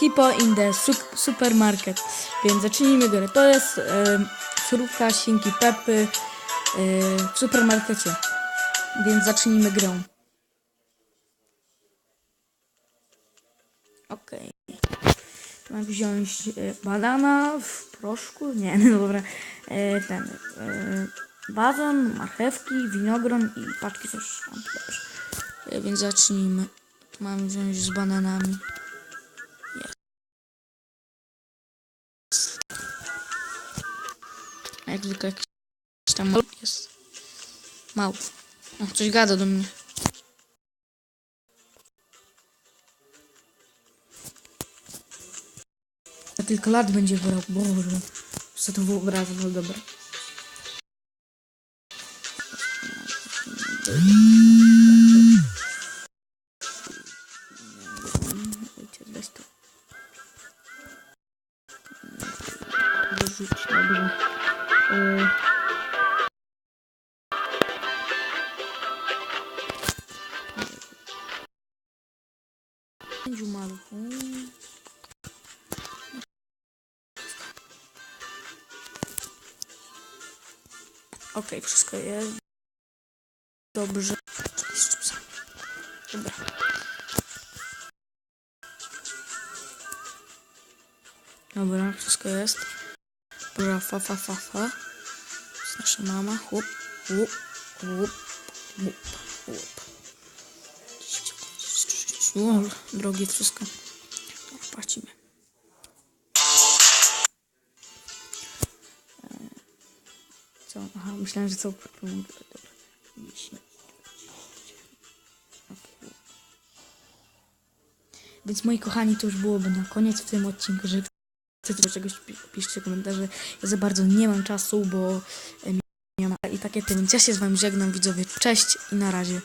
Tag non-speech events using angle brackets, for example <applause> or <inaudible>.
Hippo in the su- Supermarket. Więc zacznijmy grę. To jest e, surówka świnki Pepy e, w supermarkecie. Więc zacznijmy grę. Okej. Mam wziąć e, banana w proszku? Nie, <laughs> no dobra. E, ten. E, bazon, marchewki, winogron i paczki też. Dobrze. E, więc zacznijmy. Mam wziąć z bananami. A Jak zwykle jakiś tam jest. Mały. O, coś gada do mnie. A tylko lat będzie brał. Boże. Co to wyobrażam, no dobra. Ojciec, weź to. Wyrzuć, dobrze. Yy. Pięciu maluchów. Okej, wszystko jest. Dobrze. Dobra. Dobra, wszystko jest. Dobra, fa, fa, fa, fa. Jest nasza mama. Chłop, chłop, chłop, chłop, chłop. O, drogie wszystko. Płacimy. Co? Aha, myślałem, że co? Więc moi kochani, to już byłoby na koniec w tym odcinku. Że chcecie czegoś, pi- piszcie komentarze. Ja za bardzo nie mam czasu, bo i takie ty. Więc ja się z wami żegnam, widzowie. Cześć i na razie.